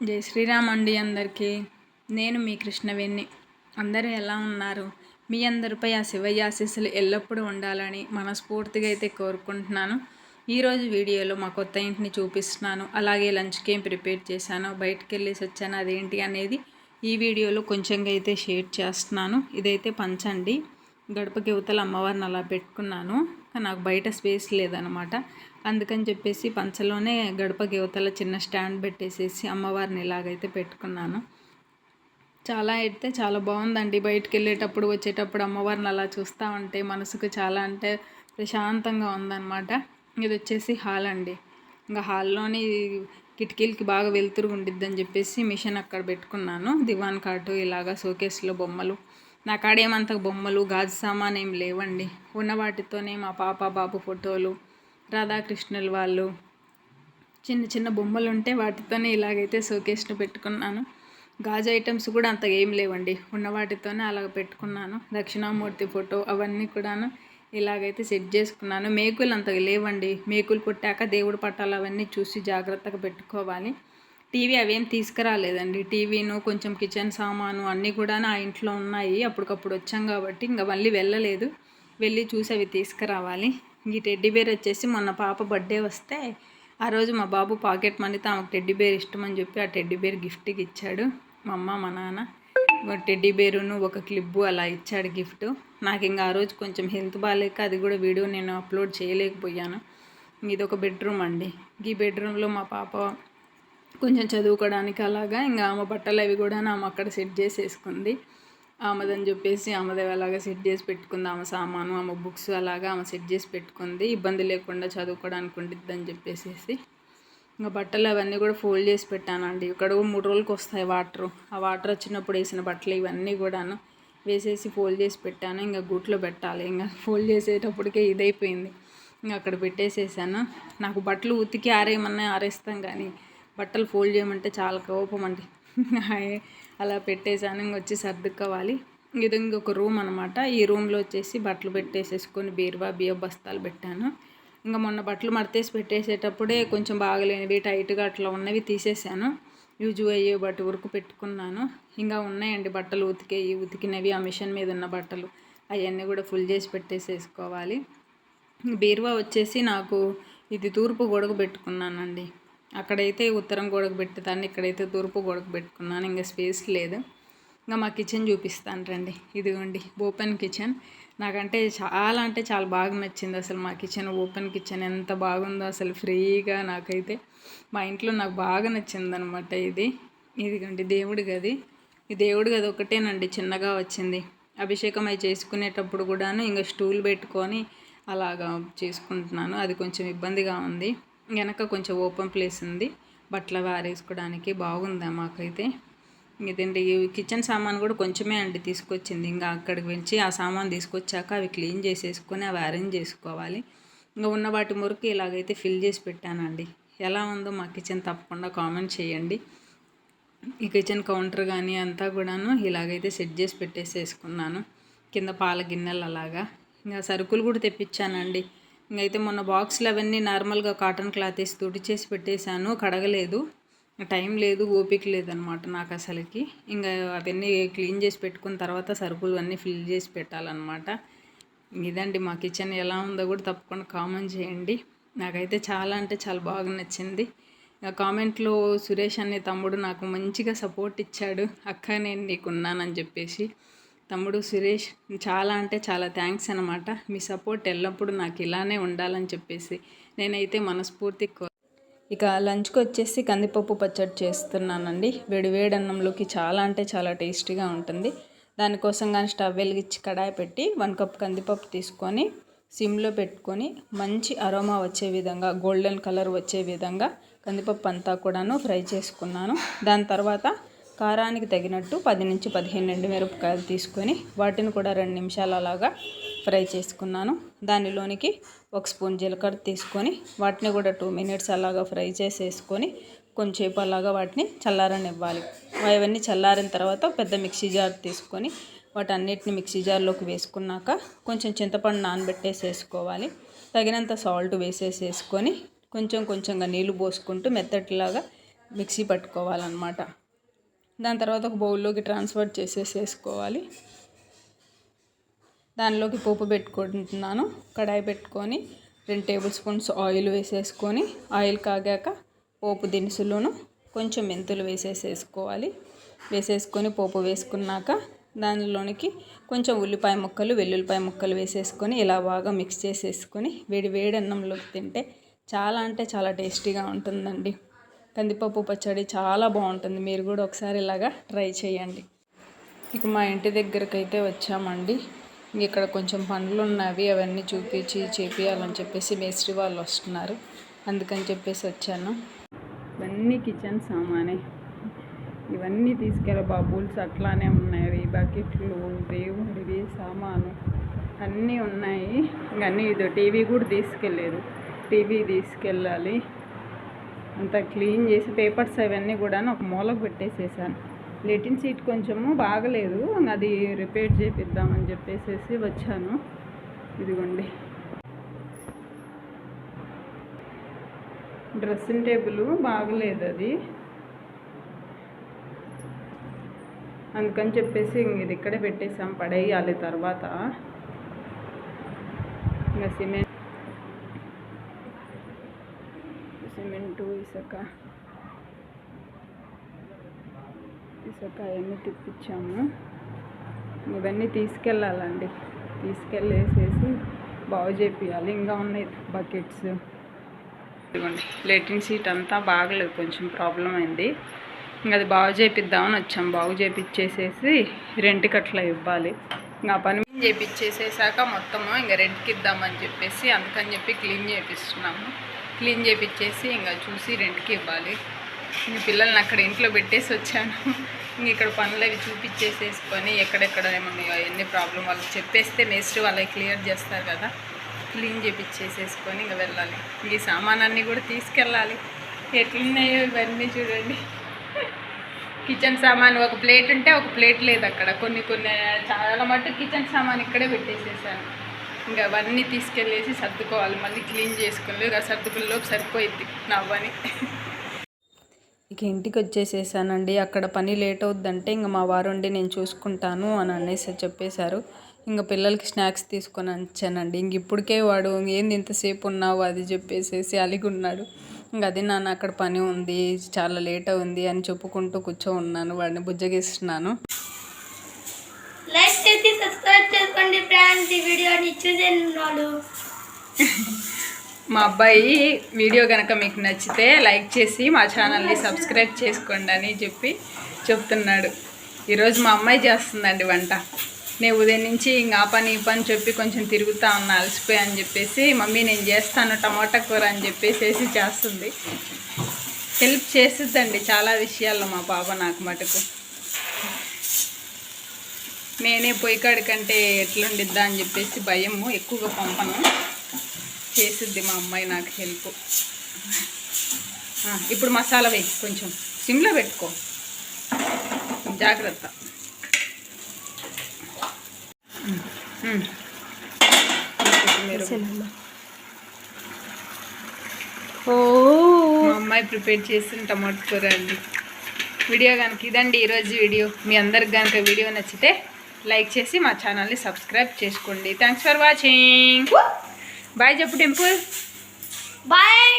జై శ్రీరామ్ అండి అందరికీ. నేను మీ కృష్ణవేణి. అందరూ ఎలా ఉన్నారు? మీ అందరిపై ఆ శివయ్య ఆశీస్సులు ఎల్లప్పుడూ ఉండాలని మనస్ఫూర్తిగా అయితే కోరుకుంటున్నాను. ఈరోజు వీడియోలో మా కొత్త ఇంటిని చూపిస్తున్నాను. అలాగే లంచ్కి ఏం ప్రిపేర్ చేశాను బయటకు వెళ్ళేసి వచ్చాను అదేంటి అనేది ఈ వీడియోలో కొంచెంగా అయితే షేర్ చేస్తున్నాను. ఇదైతే పంచండి గడపకి యువతల అమ్మవారిని అలా పెట్టుకున్నాను. నాకు బయట స్పేస్ లేదనమాట అందుకని చెప్పేసి పంచలోనే గడపకి యువతల చిన్న స్టాండ్ పెట్టేసేసి అమ్మవారిని ఇలాగైతే పెట్టుకున్నాను. చాలా అయితే చాలా బాగుందండి. బయటకు వెళ్ళేటప్పుడు వచ్చేటప్పుడు అమ్మవారిని అలా చూస్తూ ఉంటే మనసుకు చాలా అంటే ప్రశాంతంగా ఉందన్నమాట. ఇది వచ్చేసి హాల్ అండి. ఇంకా హాల్లోని కిటికీలకి బాగా వెలుతురు ఉండిద్దని చెప్పేసి మిషన్ అక్కడ పెట్టుకున్నాను. దివాన్ కాటు ఇలాగా షోకేస్లో బొమ్మలు. నా కాడేమంత బొమ్మలు గాజు సామాన్ ఏం లేవండి. ఉన్న వాటితోనే మా పాప బాబు ఫోటోలు రాధాకృష్ణుల వాళ్ళు చిన్న చిన్న బొమ్మలు ఉంటే వాటితోనే ఇలాగైతే షోకేస్ను పెట్టుకున్నాను. గాజు ఐటమ్స్ కూడా అంత ఏం లేవండి. ఉన్న వాటితోనే అలాగ పెట్టుకున్నాను. దక్షిణామూర్తి ఫోటో అవన్నీ కూడాను ఇలాగైతే సెట్ చేసుకున్నాను. మేకులు అంతగా లేవండి. మేకులు కొట్టాక దేవుడు పట్టాలు అవన్నీ చూసి జాగ్రత్తగా పెట్టుకోవాలి. టీవీ అవేం తీసుకురాలేదండి. టీవీను కొంచెం కిచెన్ సామాను అన్నీ కూడా ఆ ఇంట్లో ఉన్నాయి. అప్పటికప్పుడు వచ్చాం కాబట్టి ఇంకా మళ్ళీ వెళ్ళలేదు. వెళ్ళి చూసి అవి తీసుకురావాలి. ఈ టెడ్డీ బేర్ వచ్చేసి మొన్న పాప బర్త్డే వస్తే ఆ రోజు మా బాబు పాకెట్ మనీతో ఆమెకు టెడ్డీ బేర్ ఇష్టం అని చెప్పి ఆ టెడ్డీ బేర్ గిఫ్ట్కి ఇచ్చాడు. మా అమ్మ మా నాన్న టెడ్డీ బేరును ఒక క్లిబ్బు అలా ఇచ్చాడు గిఫ్ట్ నాకు ఇంకా ఆ రోజు కొంచెం హెల్త్ బాగాలేక అది కూడా వీడియో నేను అప్లోడ్ చేయలేకపోయాను. ఇది ఒక బెడ్రూమ్ అండి. ఈ బెడ్రూమ్లో మా పాప కొంచెం చదువుకోవడానికి అలాగా ఇంకా ఆమె బట్టలు అవి కూడా ఆమె అక్కడ సెట్ చేసేసుకుంది. ఆమెదని చెప్పేసి ఆమెదేవి అలాగా సెట్ చేసి పెట్టుకుంది. ఆమె సామాను ఆమె బుక్స్ అలాగా ఆమె సెట్ చేసి పెట్టుకుంది. ఇబ్బంది లేకుండా చదువుకోవడానికి ఉండిద్దని చెప్పేసి ఇంకా బట్టలు అవన్నీ కూడా ఫోల్డ్ చేసి పెట్టానండి. ఇక్కడ మూడు రోజులకి వస్తాయి వాటర్. ఆ వాటర్ వచ్చినప్పుడు వేసిన బట్టలు ఇవన్నీ కూడాను వేసేసి ఫోల్డ్ చేసి పెట్టాను. ఇంకా గుట్లో పెట్టాలి. ఇంకా ఫోల్డ్ చేసేటప్పటికే ఇదైపోయింది. ఇంకా అక్కడ పెట్టేసేసాను. నాకు బట్టలు ఉతికి ఆరేయమన్నా ఆరేస్తాం కానీ బట్టలు ఫోల్డ్ చేయమంటే చాలా కోపం అండి. అలా పెట్టేసాను ఇంకొచ్చి సర్దుకోవాలి ఇది ఇంకొక రూమ్ అనమాట ఈ రూమ్లో వచ్చేసి బట్టలు పెట్టేసేసుకొని బీరువా బియ్య బస్తాలు పెట్టాను. ఇంకా మొన్న బట్టలు మడతేసి పెట్టేసేటప్పుడే కొంచెం బాగలేనివి టైట్గా అట్లా ఉన్నవి తీసేసాను. యూజ్ అయ్యే బట్ట వరకు పెట్టుకున్నాను. ఇంకా ఉన్నాయండి బట్టలు ఉతికేవి ఉతికినవి ఆ మిషన్ మీద ఉన్న బట్టలు. అవన్నీ కూడా ఫుల్ చేసి పెట్టేసేసుకోవాలి. బీరువా వచ్చేసి నాకు ఇది తూర్పు గొడుగు పెట్టుకున్నానండి. అక్కడైతే ఉత్తరం గోడకు పెట్టుతాను ఇక్కడైతే తూర్పు గోడకు పెట్టుకున్నాను ఇంకా స్పేస్ లేదు. ఇంకా మా కిచెన్ చూపిస్తాను రండి. ఇదిగోండి ఓపెన్ కిచెన్. నాకంటే చాలా అంటే చాలా బాగా నచ్చింది అసలు మా కిచెన్ ఓపెన్ కిచెన్ ఎంత బాగుందో అసలు ఫ్రీగా నాకైతే. మా ఇంట్లో నాకు బాగా నచ్చింది అనమాట ఇది. ఇదిగోండి దేవుడి గది. ఈ దేవుడి గది ఒకటేనండి చిన్నగా వచ్చింది. అభిషేకం అవి చేసుకునేటప్పుడు కూడాను ఇంకా స్టూల్ పెట్టుకొని అలాగా చేసుకుంటున్నాను. అది కొంచెం ఇబ్బందిగా ఉంది. వెనక కొంచెం ఓపెన్ ప్లేస్ ఉంది. బట్టలు వారేసుకోవడానికి బాగుందా మాకైతే? ఇదండి కిచెన్ సామాన్ కూడా కొంచెమే అండి తీసుకొచ్చింది. ఇంకా అక్కడికి వెళ్ళి ఆ సామాన్ తీసుకొచ్చాక అవి క్లీన్ చేసేసుకొని అవి అరేంజ్ చేసుకోవాలి. ఇంకా ఉన్న వాటి మురికి ఇలాగైతే ఫిల్ చేసి పెట్టానండి. ఎలా ఉందో మా కిచెన్ తప్పకుండా కామెంట్ చేయండి. ఈ కిచెన్ కౌంటర్ కానీ అంతా కూడాను ఇలాగైతే సెట్ చేసి పెట్టేసేసుకున్నాను. కింద పాల గిన్నెలు అలాగా ఇంకా సరుకులు కూడా తెప్పించానండి. ఇంకైతే మొన్న బాక్స్లు అవన్నీ నార్మల్గా కాటన్ క్లాత్ వేసి తుడి చేసి పెట్టేశాను. కడగలేదు టైం లేదు ఓపిక లేదనమాట నాకు అసలుకి. ఇంకా అవన్నీ క్లీన్ చేసి పెట్టుకున్న తర్వాత సరుకులు అన్నీ ఫిల్ చేసి పెట్టాలన్నమాట ఇదండి మా కిచెన్ ఎలా ఉందో కూడా తప్పకుండా కామెంట్ చేయండి. నాకైతే చాలా అంటే చాలా బాగా నచ్చింది. కామెంట్లో సురేష్ అనే తమ్ముడు నాకు మంచిగా సపోర్ట్ ఇచ్చాడు. అక్క నేను నీకున్నానని చెప్పేసి. తమ్ముడు సురేష్ చాలా అంటే చాలా థ్యాంక్స్ అనమాట మీ సపోర్ట్ ఎల్లప్పుడూ నాకు ఇలానే ఉండాలని చెప్పేసి నేనైతే మనస్ఫూర్తి ఇక లంచ్కి వచ్చేసి కందిపప్పు పచ్చడి చేస్తున్నానండి. వేడివేడి అన్నంలోకి చాలా అంటే చాలా టేస్టీగా ఉంటుంది. దానికోసం కానీ స్టవ్ వెలిగించి కడాయి పెట్టి వన్ కప్ కందిపప్పు తీసుకొని సిమ్లో పెట్టుకొని మంచి అరోమా వచ్చే విధంగా గోల్డెన్ కలర్ వచ్చే విధంగా కందిపప్పు అంతా కూడాను ఫ్రై చేసుకున్నాను. దాని తర్వాత కారానికి తగినట్టు పది నుంచి పదిహేను ఎండు మిరపకాయలు తీసుకొని వాటిని కూడా రెండు నిమిషాలు అలాగా ఫ్రై చేసుకున్నాను. దానిలోనికి ఒక స్పూన్ జీలకర్ర తీసుకొని వాటిని కూడా టూ మినిట్స్ అలాగా ఫ్రై చేసేసుకొని కొంచెంసేపు అలాగా వాటిని చల్లారనివ్వాలి. అవన్నీ చల్లారిన తర్వాత పెద్ద మిక్సీ జార్ తీసుకొని వాటన్నిటిని మిక్సీ జార్లోకి వేసుకున్నాక కొంచెం చింతపండు నానబెట్టేసేసుకోవాలి. తగినంత సాల్ట్ వేసేసేసుకొని కొంచెం కొంచెంగా నీళ్ళు పోసుకుంటూ మెత్తటిలాగా మిక్సీ పట్టుకోవాలన్నమాట. దాని తర్వాత ఒక బౌల్లోకి ట్రాన్స్ఫర్ చేసేసేసుకోవాలి. దానిలోకి పోపు పెట్టుకుంటున్నాను. కడాయి పెట్టుకొని రెండు టేబుల్ స్పూన్స్ ఆయిల్ వేసేసుకొని ఆయిల్ కాగాక పోపు దినుసులను కొంచెం మెంతులు వేసేసేసుకోవాలి. వేసేసుకొని పోపు వేసుకున్నాక దానిలోనికి కొంచెం ఉల్లిపాయ ముక్కలు వెల్లుల్లిపాయ ముక్కలు వేసేసుకొని ఇలా బాగా మిక్స్ చేసేసుకొని వేడి వేడి అన్నంలోకి తింటే చాలా అంటే చాలా టేస్టీగా ఉంటుందండి. కందిపప్పు పచ్చడి చాలా బాగుంటుంది. మీరు కూడా ఒకసారి ఇలాగా ట్రై చేయండి. ఇక మా ఇంటి దగ్గరకు అయితే వచ్చామండి. ఇక్కడ కొంచెం పనులు ఉన్నవి అవన్నీ చూపించి చేపియాలని చెప్పేసి మేస్త్రి వాళ్ళు వస్తున్నారు. అందుకని చెప్పేసి వచ్చాను. ఇవన్నీ కిచెన్ సామానే. ఇవన్నీ తీసుకెళ్ళ బాబుల్స్ అట్లానే ఉన్నాయి. బకెట్లు దేవుడివి సామాను అన్నీ ఉన్నాయి. కానీ ఇది టీవీ కూడా తీసుకెళ్ళలేదు. టీవీ తీసుకెళ్ళాలి. అంతా క్లీన్ చేసి పేపర్స్ అవన్నీ కూడా ఒక మూలకు పెట్టేసేసాను. లెటిన్ సీట్ కొంచెము బాగలేదు అది రిపేర్ చేపిద్దామని చెప్పేసి వచ్చాను. ఇదిగోండి. డ్రెస్సింగ్ టేబుల్ బాగలేదు అది. అందుకని చెప్పేసి ఇంక ఇది ఇక్కడే పెట్టేసాం పడేయాలి తర్వాత. ఇంకా సిమెంట్ సిమెంటు ఇసుక. ఇసుక అవన్నీ తిప్పించాము. ఇవన్నీ తీసుకెళ్ళాలండి. తీసుకెళ్ళేసేసి బాగు చేపియాలి. ఇంకా ఉన్నాయి బకెట్స్. ఇదిగోండి లెటిన్ సీట్ అంతా బాగలేదు. కొంచెం ప్రాబ్లం అయింది. ఇంకా అది బాగు చేపిద్దామని వచ్చాం. బాగు చేపిచ్చేసేసి రెంట్కి అట్లా ఇవ్వాలి. ఇంకా పని చేపిచ్చేసేసాక మొత్తము ఇంకా రెంట్కి ఇద్దామని చెప్పేసి అందుకని చెప్పి క్లీన్ చేపిస్తున్నాము. క్లీన్ చేపించేసి ఇంకా చూసి రెంట్కి ఇవ్వాలి. నేను పిల్లల్ని అక్కడ ఇంట్లో పెట్టేసి వచ్చాను. ఇంక ఇక్కడ పనులు అవి చూపించేసేసుకొని ఎక్కడెక్కడ ఏమన్నా అవన్నీ ప్రాబ్లం వాళ్ళకి చెప్పేస్తే మేస్ట్రీ వాళ్ళకి క్లియర్ చేస్తారు కదా. క్లీన్ చేపిచ్చేసేసుకొని ఇంకా వెళ్ళాలి. ఈ సామానాన్ని కూడా తీసుకెళ్ళాలి. ఎట్లున్నాయో ఇవన్నీ చూడండి. కిచెన్ సామాన్ ఒక ప్లేట్ ఉంటే ఒక ప్లేట్ లేదు అక్కడ. కొన్ని కొన్ని చాలా మటు కిచెన్ సామాన్ ఇక్కడే పెట్టేసేసాను. ఇంకా అవన్నీ తీసుకెళ్ళేసి సర్దుకోవాలి. మళ్ళీ క్లీన్ చేసుకోలేదు ఇక సర్దుకుల్లోపు సరిపోయింది నవ్వని. ఇక ఇంటికి వచ్చేసేసానండి. అక్కడ పని లేట్ అవుద్దంటే ఇంకా మా వారు ఉండి నేను చూసుకుంటాను అని అనేసి చెప్పేశారు. ఇంకా పిల్లలకి స్నాక్స్ తీసుకొని వచ్చానండి. ఇంక ఇప్పటికే వాడు ఏంది ఇంతసేపు ఉన్నావు? అది చెప్పేసేసి అలిగి ఉన్నాడు ఇంక అది నాన్న అక్కడ పని ఉంది చాలా లేట్ ఉంది అని చెప్పుకుంటూ కూర్చో ఉన్నాను. వాడిని బుజ్జగిస్తున్నాను లైక్ చేసి సబ్స్క్రైబ్ ఈ వీడియోని వాళ్ళు మా అబ్బాయి వీడియో కనుక మీకు నచ్చితే లైక్ చేసి మా ఛానల్ని సబ్స్క్రైబ్ చేసుకోండి అని చెప్పి చెప్తున్నాడు. ఈరోజు మా అమ్మాయి చేస్తుందండి వంట. నేను ఉదయం నుంచి ఇంకా ఆ పని ఈ పని చెప్పి కొంచెం తిరుగుతా ఉన్నా అలసిపోయా అని చెప్పేసి మమ్మీ నేను చేస్తాను టమాటా కూర అని చెప్పేసి చేస్తుంది. హెల్ప్ చేస్తుందండి చాలా విషయాల్లో మా పాప నాకు మటుకు. నేనే పొయ్యి కాడికంటే ఎట్లుండిద్దా అని చెప్పేసి భయము ఎక్కువగా పంపను. చేసిద్ది మా అమ్మాయి నాకు హెల్ప్ ఇప్పుడు మసాలా వేయి కొంచెం. సిమ్లో పెట్టుకో. జాగ్రత్త. మా అమ్మాయి ప్రిపేర్ చేసిన టమాటో కూర అండి. వీడియో కనుక ఇదండి ఈరోజు వీడియో. మీ అందరికి కనుక వీడియో నచ్చితే లైక్ చేసి మా ఛానల్ని సబ్స్క్రైబ్ చేసుకోండి. థ్యాంక్స్ ఫర్ వాచింగ్ బాయ్ చెప్పు టెంపుల్ బాయ్